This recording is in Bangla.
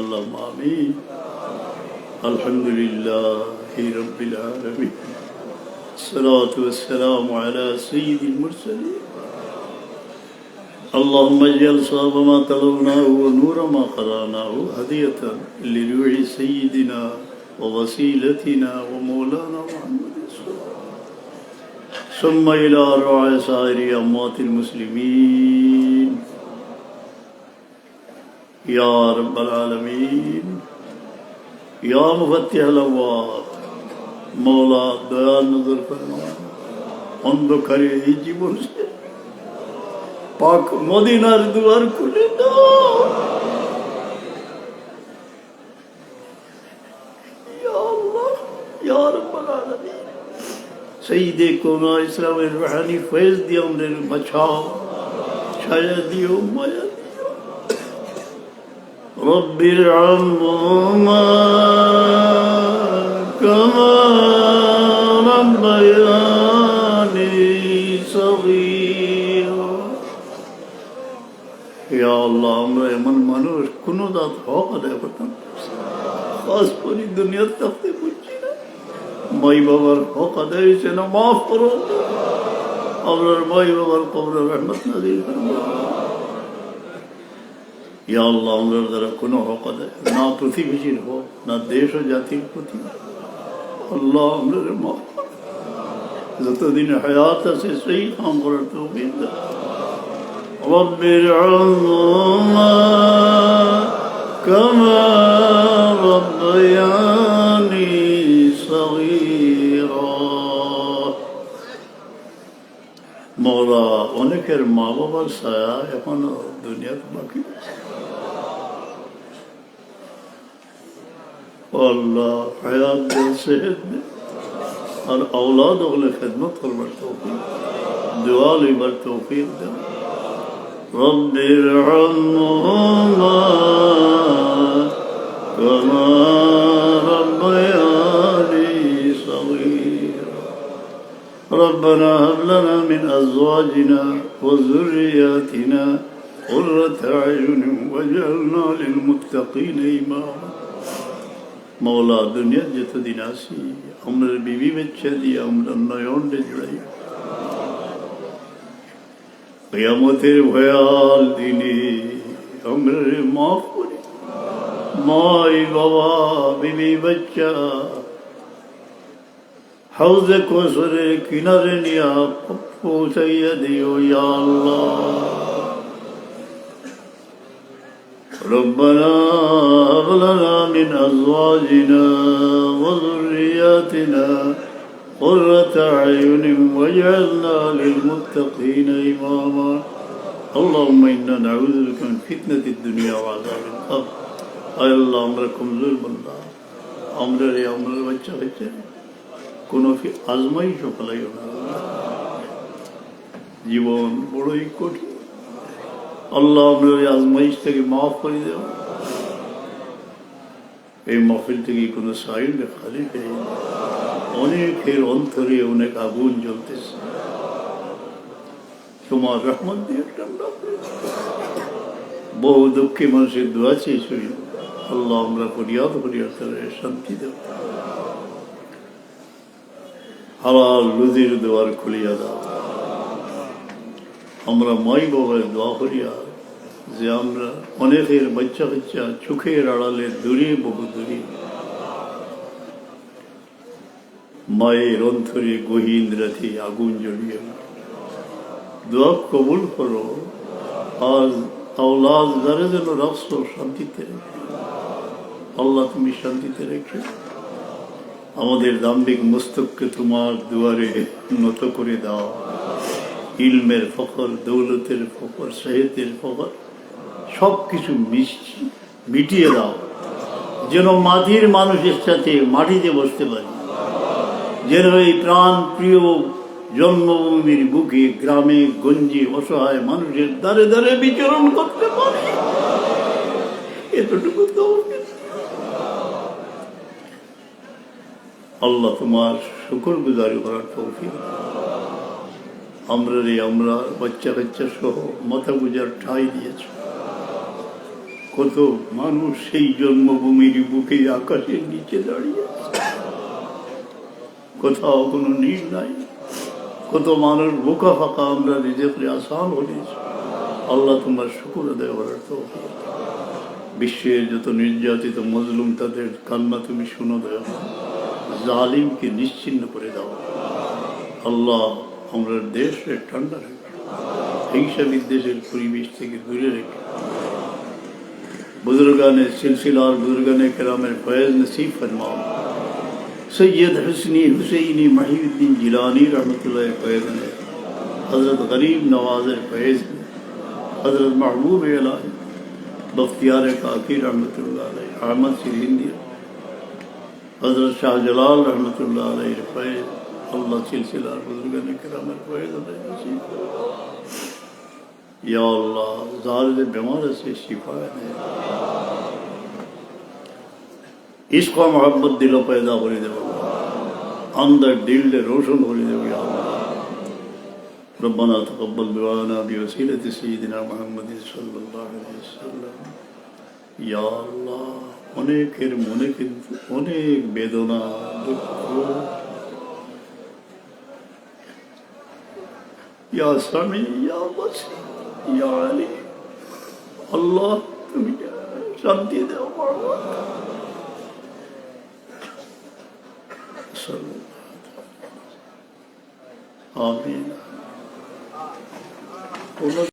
اللهم آمين. الحمد لله رب العالمين. الصلاة والسلام على سيد المرسلين. اللهم اجعل صواب ما تلوناه ونور ما قرأناه هدية لروح سيدنا ووسيلتنا ومولانا محمد ثم إلى أرواح سائر أموات المسلمين. یا رب العالمین، یا مفتح الابواب مولا دیا نظر فرما، ہم تو کرے ہی جی مرسے پاک مدینہ دوار کھلے دو یا اللہ، یا رب العالمین سیدے کونا اسلام روحانی فیض دیا انہیں نے بچاؤ شاید دیو مایا رب ارحمهما كما ربياني صغيرا ইয়া আল্লাহ আমরা এমন মানুষ কোন দাঁত হক আদায় করতাম খাস করি দুনিয়ার থাকতে বুঝছি না মাই বাবার হক আদায় হয়েছে না মাফ করো আপনার মাই বাবার কবর রহমত নাজির করবো ইয়া আল্লাহ আমরা দ্বারা কোনো হক আদায় না প্রতিবেশীর হোক না দেশ ও জাতির প্রতি আল্লাহ আমরা মাফ করো। যতদিন হায়াত আছে সেই কাম করার তো رب ارحمهما كما ربياني مولا অনেকের মা বাবার ছায়া এখনো দুনিয়াতে বাকি اللہ حیات دل صحت میں اور اولاد اگلے خدمت پر برتوفیق دعا لی برتوفیق دیں رب ارحمهما كما ربنا هب لنا من أزواجنا وذرياتنا قرة أعين وجعلنا للمتقين إماما. مولا دنيا جت دناسي عمر بيبي بچے دي عمر نیون دے جڑائی قیامتر بھیال دینی عمر معاف کری مائی بابا بيبي بچہ হাউজে কোসরের কিনারে নিয়ে পৌঁছাইয়া দিও ইয়া আল্লাহ ربنا هب لنا من أزواجنا وذرياتنا قرة أعين واجعلنا للمتقين إماما اللهم إنا نعوذ بك من فتنة الدنيا وعذاب القبر আয় আল্লাহ আমরা কমজোর বন্ধা আমরা রে আমরা বাচ্চা হয়েছে কোনো আজমাইশ না। জীবন বড়ই কঠিন। আল্লাহ ওই আজমাইশ থেকে মাফ করে দেব এই মহফিল থেকে কোনো সাইড খালি পেয়ে অনেকের অন্তরে অনেক আগুন জ্বলতেছে। তোমার রহমত দিয়ে। বহু দুঃখী মানুষের দোয়া চেয়েছিল আল্লাহ আমরা ফরিয়াদ ফরিয়াদ শান্তি দেব হালাল রুজির দোয়ার খুলিয়া দাও আমরা মাই বাবার দোয়া করিয়া যে আমরা অনেকের বাচ্চা বাচ্চা চোখের আড়ালে দূরে বহু দূরে মায়ের অন্তরে গহীন রাতে আগুন জড়িয়ে দোয়া কবুল করো। আজ আওলাদ যারা যেন রাষ্ট্র শান্তিতে, আল্লাহ তুমি শান্তিতে রেখে। আমাদের দাম্ভিক মস্তককে তোমার দুয়ারে নত করে দাও। ইলমের ফখর, দৌলতের ফখর, সেহেতের ফখর সব কিছু মিটিয়ে দাও। যেন মাটির মানুষের সাথে মাটিতে বসতে পারি। যেন এই প্রাণ প্রিয় জন্মভূমির বুকে, গ্রামে গঞ্জে অসহায় মানুষের দ্বারে দ্বারে বিচরণ করতে পারি। এতটুকু তো আল্লাহ তোমার শুকর গুজারি করার তৌফিক আমরা রে আমরা বাচ্চা কাচ্চা সহ মাথা গুজার ঠাই দিয়েছ কত মানুষ সেই জন্মভূমির বুকে আকাশের নিচে দাঁড়িয়ে কোথাও কোনো নীল নাই কত মানুষ বোকা ফাঁকা আমরা নিজেকে আসান হয়েছি আল্লাহ তোমার শুকুর আদায় করার দাও। বিশ্বের যত নির্যাতিত মজলুম তাদের কান্না তুমি শুনো দেও জালিমকে নিশ্চিন্ন করে দাও আল্লাহ আমরা দেশে ঠান্ডা রেখে হিংসা বিদ্বেষের পরিবেশ থেকে দূরে রেখে بزرگان سلسلہ اور بزرگان کرام فیض نصیب فرما سید حسنی حسینی محی الدین جلانی رحمت اللہ فیض نے۔ حضرت غریب نواز فیض نے۔ حضرت محبوب علیہ، بختیار کاکی رحمت اللہ علیہ، احمد سر دیر शाह जलाल रहमत फैज़ अल्लाह सिलसिला बुजुर्गान कराम फैज़ नसीब या अल्लाह जालिद बीमार से शिफा दे इश्क और मोहब्बत दिलो पैदा हो दे अंदर दिल दे रोशन हो दे या अल्लाह रब्बना तकब्बल दुआना बिवसीलत सय्यिदिना মুহাম্মদ সাল্লাল্লাহু আলাইহি ওয়াসাল্লাম ইয়া আল্লাহ অনেকের মনে কিন্তু অনেক বেদনা দুঃখ ইয়া স্বামী ইয়া বাসি ইয়া আলী আল্লাহ তুমি শান্তি দেও পারবো আমিন